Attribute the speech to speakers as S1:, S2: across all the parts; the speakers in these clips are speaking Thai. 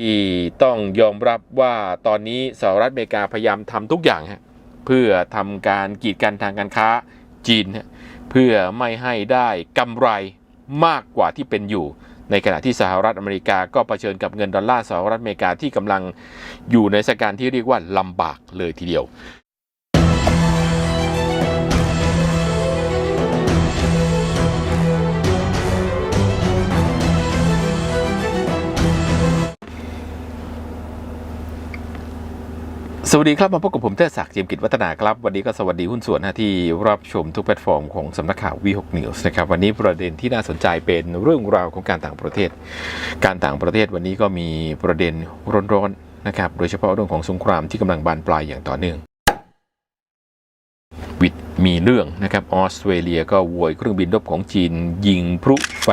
S1: ที่ต้องยอมรับว่าตอนนี้สหรัฐอเมริกาพยายามทำทุกอย่างฮะเพื่อทำการกีดกันทางการค้าจีนฮะเพื่อไม่ให้ได้กำไรมากกว่าที่เป็นอยู่ ในขณะที่สหรัฐอเมริกาก็เผชิญกับเงินดอลลาร์สหรัฐอเมริกาที่กำลังอยู่ในสถานการณ์ที่เรียกว่าลำบากเลยทีเดียว สวัสดีครับ มาพบกับผมเทศศักดิ์เจียมกิจวัฒนาครับ วันนี้ก็สวัสดีหุ้นส่วนที่รับชมทุกแพลตฟอร์มของสำนักข่าว V6 News นะครับ วันนี้ประเด็นที่น่าสนใจเป็นเรื่องราวของการต่างประเทศ การต่างประเทศวันนี้ก็มีประเด็นร้อนๆนะครับ โดยเฉพาะเรื่องของสงครามที่กำลังบานปลายอย่างต่อเนื่องวิดมีเรื่องนะครับออสเตรเลียก็โวยเครื่องบินรบของจีน ยิงพลุแฟ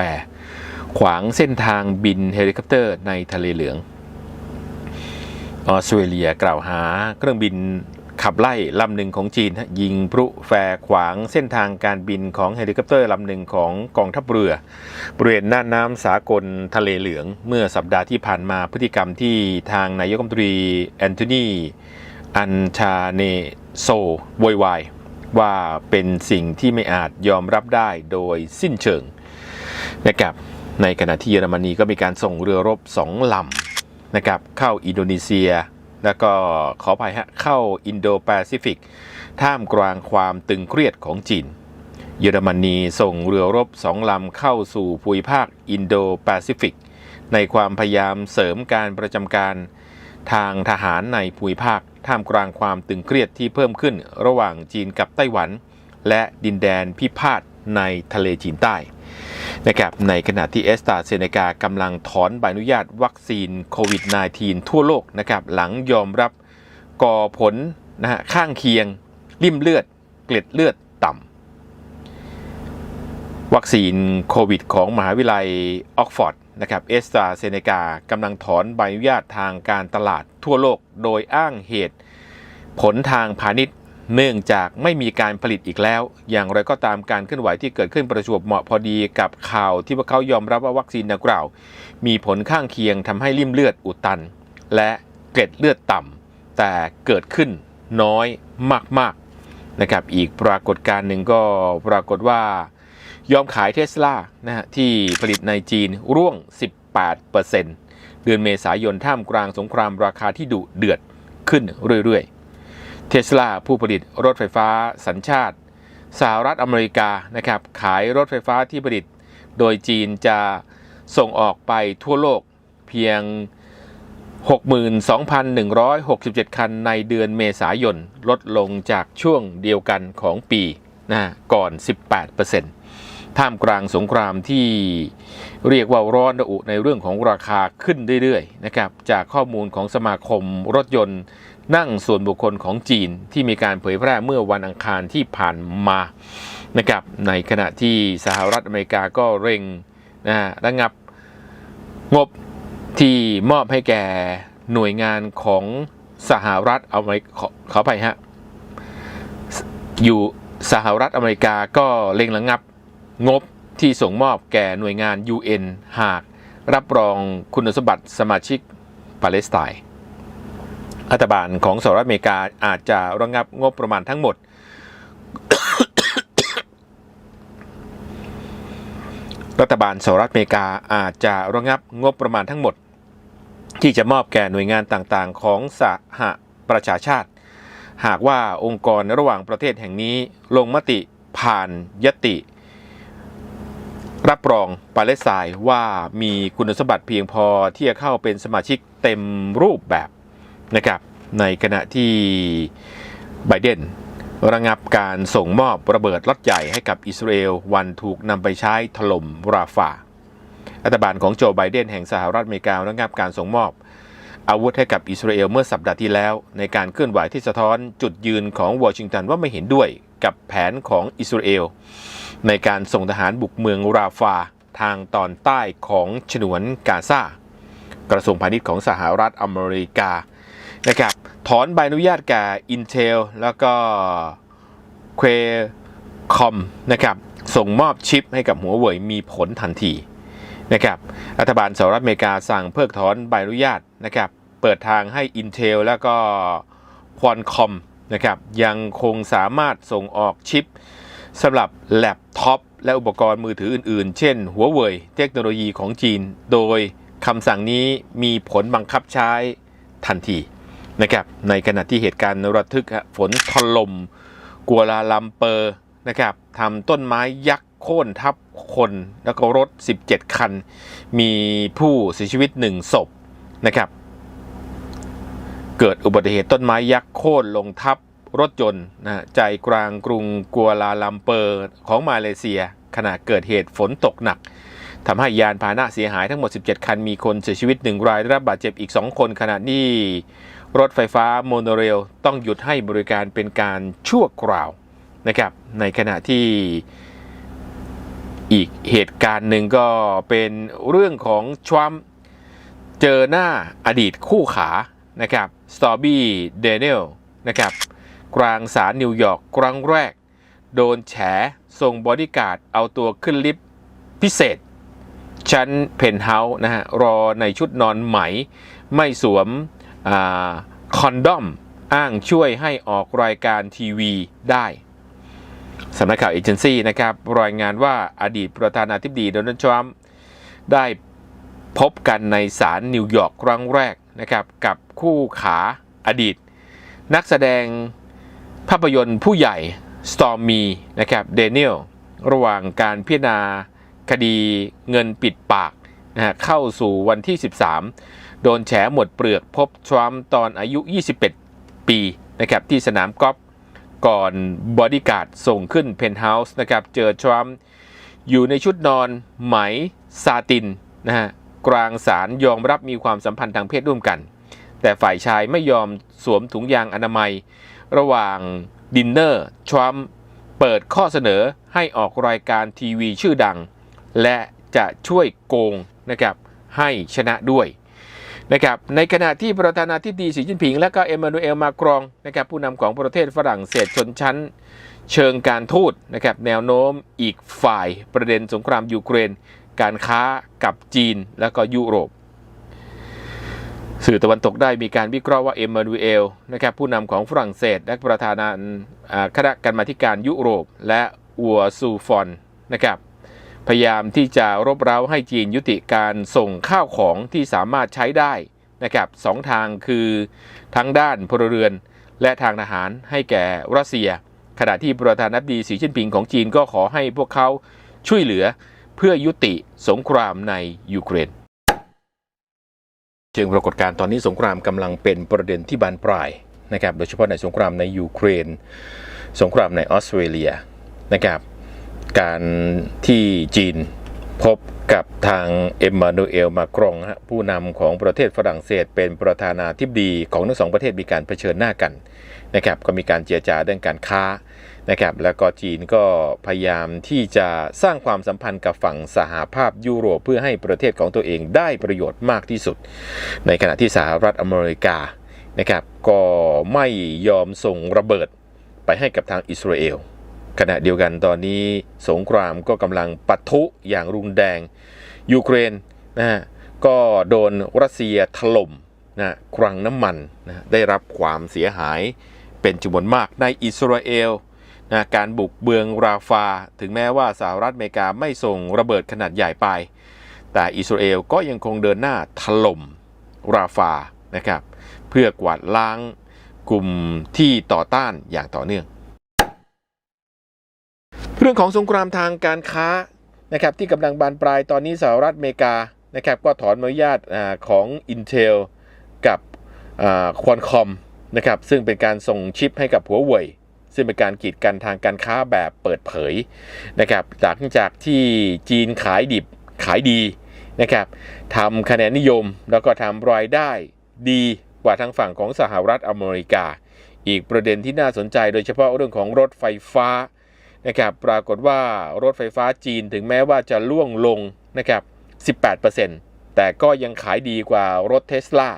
S1: ขวางเส้นทางบินเฮลิคอปเตอร์ในทะเลเหลือง ออสเตรเลียกล่าวหาเครื่องบินขับไล่ลำหนึ่งของจีน ยิงพลุแฟขวางเส้นทางการบินของเฮลิคอปเตอร์ลำหนึ่งของกองทัพเรือบริเวณหน้าน้ำสากลทะเลเหลือง เมื่อสัปดาห์ที่ผ่านมาพฤติกรรมที่ทางนายกรัฐมนตรีแอนโทนีอันชาเนโซโวยวายว่าเป็นสิ่งที่ไม่อาจยอมรับได้โดยสิ้นเชิงนะครับในขณะที่เยอรมนีก็มีการส่งเรือรบสองลำ นะครับเข้าอินโดนีเซีย แล้วก็ขออภัยฮะเข้าอินโดแปซิฟิกท่ามกลางความตึงเครียดของจีน เยอรมนีส่งเรือรบสองลำเข้าสู่ภูมิภาคอินโดแปซิฟิกในความพยายามเสริมการประจำการทางทหารในภูมิภาคท่ามกลางความตึงเครียดที่เพิ่มขึ้นระหว่างจีนกับไต้หวัน และดินแดนพิพาทในทะเลจีนใต้ นะครับในขณะที่เอสตาเซเนกากำลังถอนใบอนุญาตวัคซีนโควิด -19 ทั่วโลกนะครับหลังยอมรับก่อผลนะฮะข้างเคียง ริ่มเลือด เกล็ดเลือดต่ำวัคซีนโควิด ของมหาวิทยาลัยออกฟอร์ดนะครับเอสตาเซเนกากำลังถอนใบอนุญาตทางการตลาดทั่วโลก โดยอ้างเหตุ ผลทางพาณิชย์ เนื่องจากไม่มีการผลิตอีกแล้ว อย่างไรก็ตามการเคลื่อนไหวที่เกิดขึ้นประจวบเหมาะพอดีกับข่าวที่พวกเขายอมรับว่าวัคซีนดังกล่าว มีผลข้างเคียงทำให้ริ่มเลือดอุดตัน และเกล็ดเลือดต่ำแต่เกิดขึ้นน้อยมากๆนะครับอีกปรากฏการณ์หนึ่งก็ปรากฏว่ายอมขายเทสลานะฮะที่ผลิตในจีนร่วง 18%เดือนเมษายนท่ามกลางสงครามราคาที่ดุเดือดขึ้นเรื่อยๆ เทสลาผู้ผลิตรถไฟฟ้าสัญชาติสหรัฐอเมริกานะครับขายรถไฟฟ้าที่ผลิต โดยจีนจะส่งออกไปทั่วโลกเพียง 62,167 คันในเดือนเมษายน ลดลงจากช่วงเดียวกันของปีนะก่อน 18%ท่ามกลางสงครามที่เรียกว่าร้อนระอุในเรื่องของราคาขึ้นเรื่อยๆนะครับจากข้อมูลของสมาคมรถยนต์ นั่งส่วนบุคคลของจีนที่มีการเผยแพร่เมื่อวันอังคารที่ผ่านมานะครับในขณะที่สหรัฐอเมริกาก็เร่งนะระงับงบที่มอบให้แก่หน่วยงานของสหรัฐอเมริกาขขอไปฮะอยู่สหรัฐอเมริกาก็เร่งระงับงบที่ส่งมอบแก่หน่วยงาน UN หากรับรองคุณสมบัติสมาชิกปาเลสไตน์ รัฐบาลของสหรัฐอเมริกาอาจจะระงับงบประมาณทั้งหมด รัฐบาลสหรัฐอเมริกาอาจจะระงับงบประมาณทั้งหมด ที่จะมอบแก่หน่วยงานต่างๆ ของสหประชาชาติ หากว่าองค์กรระหว่างประเทศแห่งนี้ลงมติผ่านยติ รับรองปาเลสไตน์ว่ามีคุณสมบัติเพียงพอที่จะเข้าเป็นสมาชิกเต็มรูปแบบ นะครับในขณะที่ไบเดนระงับการส่งมอบระเบิดล็อตใหญ่ให้กับอิสราเอลวันถูกนำไปใช้ถล่มราฟารัฐบาลของโจไบเดนแห่งสหรัฐอเมริการะงับการส่งมอบ อาวุธให้กับอิสราเอลเมื่อสัปดาห์ที่แล้ว ในการเคลื่อนไหวที่สะท้อนจุดยืนของวอชิงตันว่าไม่เห็นด้วยกับแผนของอิสราเอลในการส่งทหารบุกเมืองราฟาทางตอนใต้ของฉนวนกาซากระทรวงพาณิชย์ของสหรัฐอเมริกา นะครับ ถอนใบอนุญาตแก่ Intel แล้วก็ Qualcomm นะครับ ส่งมอบชิปให้กับหัวเว่ยมีผลทันทีนะครับ รัฐบาลสหรัฐอเมริกาสั่งเพิกถอนใบอนุญาตนะครับ เปิดทางให้ Intel แล้วก็ Qualcomm นะครับ ยังคงสามารถส่งออกชิปสำหรับแล็ปท็อปและอุปกรณ์มือถืออื่นๆ เช่น หัวเว่ยเทคโนโลยีของจีน โดยคำสั่งนี้มีผลบังคับใช้ทันที นะครับในขณะที่เหตุการณ์ระทึกฝนถล่มกัวลาลัมเปอร์นะครับทำต้นไม้ยักษ์โค่นทับคนแล้วก็รถ 17 คัน มีผู้เสียชีวิต 1 ศพนะครับเกิดอุบัติเหตุต้นไม้ยักษ์โค่นลงทับรถยนต์นะใจกลางกรุงกัวลาลัมเปอร์ของมาเลเซีย ขณะเกิดเหตุฝนตกหนัก ทำให้ยานพาหนะเสียหายทั้งหมด 17 คัน มีคนเสียชีวิต 1 รายได้รับบาดเจ็บอีก 2 คนขณะนี้รถไฟฟ้าโมโนเรลต้องหยุดให้บริการเป็นการชั่วคราวนะครับในขณะที่อีกเหตุการณ์หนึ่งก็เป็นเรื่องของทรัมป์เจอหน้าอดีตคู่ขานะครับสตอบี้เดน i ลนะครับกลางศาลนิวยอร์กครั้งแรก โดนแฉส่งบอดี้การ์ดเอาตัวขึ้นลิฟต์พิเศษ ชั้นเพนท์เฮาส์นะฮะรอในชุดนอนไหม ไม่สวมอคอนดอม อ้างช่วยให้ออกรายการทีวีได้สำนักข่าวเอเจนซี่นะครับรายงานว่าอดีตประธานาธิบดีโดนัลด์ทรัมป์ได้พบกันในศาลนิวยอร์กครั้งแรกนะครับกับคู่ขาอดีต นักแสดงภาพยนตร์ผู้ใหญ่ Stormy นะครับเดนิเอลระหว่างการพิจารณา คดีเงินปิดปากนะฮะเข้าสู่วันที่ 13 โดนแฉหมดเปลือกพบทรัมป์ตอนอายุ 21 ปีนะครับที่สนามกอล์ฟก่อนบอดี้การ์ดส่งขึ้นเพนท์เฮาส์นะครับเจอทรัมป์อยู่ในชุดนอนไหมซาตินนะฮะกลางศาลยอมรับมีความสัมพันธ์ทางเพศร่วมกัน แต่ฝ่ายชายไม่ยอมสวมถุงยางอนามัย ระหว่างดินเนอร์ทรัมป์เปิดข้อเสนอให้ออกรายการทีวีชื่อดัง และจะช่วยโกงนะครับให้ชนะด้วยนะครับในขณะที่ประธานาธิบดีสีจิ้นผิง และก็เอมมานูเอลมาครองนะครับผู้นำของประเทศฝรั่งเศสชนชั้น เชิงการทูตนะครับแนวโน้มอีกฝ่ายประเด็นสงครามยูเครน การค้ากับจีนและก็ยุโรป สื่อตะวันตกได้มีการวิเคราะห์ว่าเอมมานูเอลนะครับผู้นำของฝรั่งเศส และประธานาคณะกรรมาธิการยุโรป และอัวซูฟอนนะครับ พยายามที่จะรบเร้าให้จีนยุติการส่งข้าวของที่สามารถใช้ได้นะครับสองทางคือทั้งด้านพลเรือน และทางทหารให้แก่รัสเซีย ขณะที่ประธานาธิบดีสีจิ้นผิงของจีนก็ขอให้พวกเขาช่วยเหลือเพื่อยุติสงครามในยูเครนเชิงปรากฏการณ์ตอนนี้สงครามกำลังเป็นประเด็นที่บานปลายนะครับโดยเฉพาะในสงครามในยูเครน สงครามในออสเตรเลียนะครับ การที่จีนพบกับทางเอ็มมานูเอล มาครองฮะผู้นำของประเทศฝรั่งเศส เป็นประธานาธิบดีของทั้งสองประเทศมีการเผชิญหน้ากันนะครับก็มีการเจรจาเรื่องการค้านะครับแล้วก็จีนก็พยายามที่จะสร้างความสัมพันธ์กับฝั่งสหภาพยุโรปเพื่อให้ประเทศของตัวเองได้ประโยชน์มากที่สุด ในขณะที่สหรัฐอเมริกานะครับก็ไม่ยอมส่งระเบิดไปให้กับทางอิสราเอล ขณะเดียวกันตอนนี้สงครามก็กำลังปะทุอย่างรุนแรง ยูเครนนะฮะก็โดนรัสเซียถล่มนะคลังน้ำมันนะได้รับความเสียหายเป็นจำนวนมากในอิสราเอลนะการบุกเบืองราฟา ถึงแม้ว่าสหรัฐอเมริกาไม่ส่งระเบิดขนาดใหญ่ไป แต่อิสราเอลก็ยังคงเดินหน้าถล่มราฟานะครับเพื่อกวาดล้างกลุ่มที่ต่อต้านอย่างต่อเนื่อง เรื่องของสงครามทางการค้านะครับที่กำลังบานปลายตอนนี้สหรัฐอเมริกานะครับก็ถอนอนุญาตอของ Intel กับควอนคอมนะครับซึ่งเป็นการส่งชิปให้กับหัวเว่ยซึ่งเป็นการกีดกันทางการค้าแบบเปิดเผยนะครับจากจากที่จีนขายดิบขายดีนะครับทำคะแนนนิยมแล้วก็ทำรายได้ดีกว่าทางฝั่งของสหรัฐอเมริกา อีกประเด็นที่น่าสนใจโดยเฉพาะเรื่องของรถไฟฟ้า นะครับปรากฏว่ารถไฟฟ้าจีนถึงแม้ว่าจะล่วงลงนะครับ18%แต่ก็ยังขายดีกว่ารถเทสลา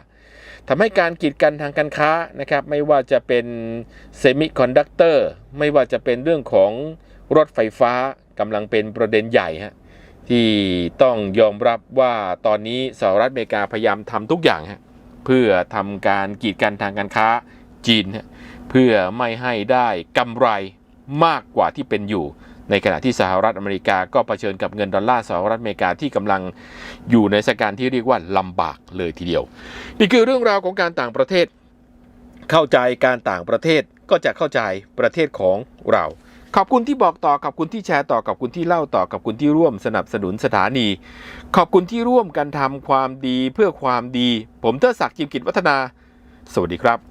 S1: ทำให้การกีดกันทางการค้านะครับไม่ว่าจะเป็นเซมิคอนดักเตอร์ไม่ว่าจะเป็นเรื่องของรถไฟฟ้ากำลังเป็นประเด็นใหญ่ฮะที่ต้องยอมรับว่าตอนนี้สหรัฐอเมริกาพยายามทำทุกอย่างฮะเพื่อทำการกีดกันทางการค้าจีนฮะเพื่อไม่ให้ได้กำไร มากกว่าที่เป็นอยู่ ในขณะที่สหรัฐอเมริกาก็เผชิญกับเงินดอลลาร์สหรัฐอเมริกาที่กำลังอยู่ในสถานการณ์ที่เรียกว่าลำบากเลยทีเดียว นี่คือเรื่องราวของการต่างประเทศ เข้าใจการต่างประเทศก็จะเข้าใจประเทศของเราขอบคุณที่บอกต่อขอบคุณที่แชร์ต่อขอบคุณที่เล่าต่อขอบคุณที่ร่วมสนับสนุนสถานี ขอบคุณที่ร่วมกันทำความดีเพื่อความดี ผมเทอศักดิ์จิมกิจวัฒนา สวัสดีครับ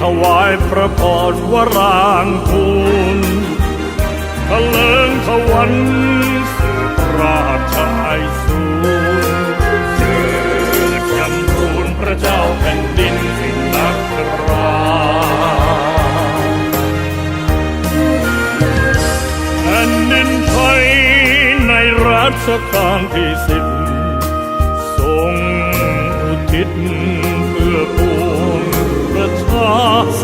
S2: ถวายพระพรวรางคูลทะเลิงทวันสืบราชไอสูรเจิดยำรูนพระเจ้าแผ่นดินแห่งนักราแผ่นดินไทยในรัชกาลที่สิบทรงอุทิศ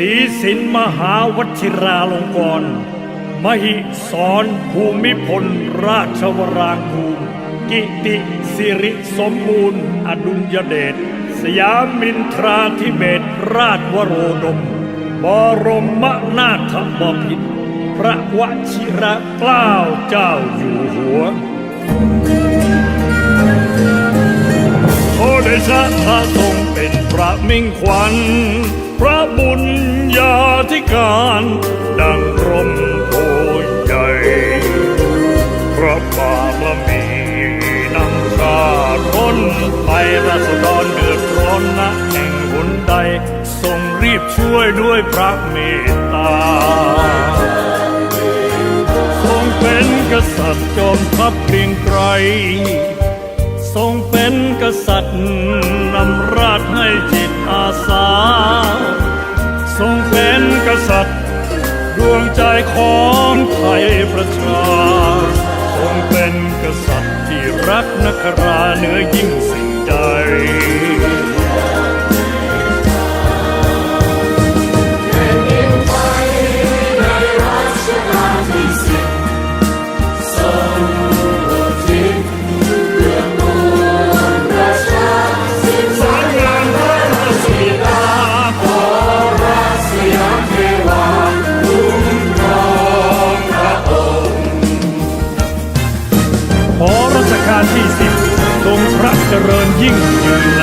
S2: ศีสินมหาวชิราลงกรณมหิสรภูมิพล ราชวรางคูลกิติสิริสมบูรณ์ อดุลยเดชสยามินทราธิเบศรราชวโรดม บรมนาถบพิตรพระวชิระเกล้าเจ้าอยู่หัวโอเดชะพระทรงเป็นพระมิ่งขวัญ พระบุญ ญาธิการดังรมโพใหญ่พระบารมีนำชาร้นไปราษฎรเดือดร้อนนะแห่งหนใด ทรงรีบช่วยด้วยพระเมตตา ทรงเป็นกษัตริย์จอมทัพเกรียงไกรทรงเป็นกษัตริย์นำราชให้จิตอาสา ษัตริย์ดวงใจของไทยประชาทรงเป็นกษัตริย์ที่รักนักราเหนือยิ่งสิ่งใด ข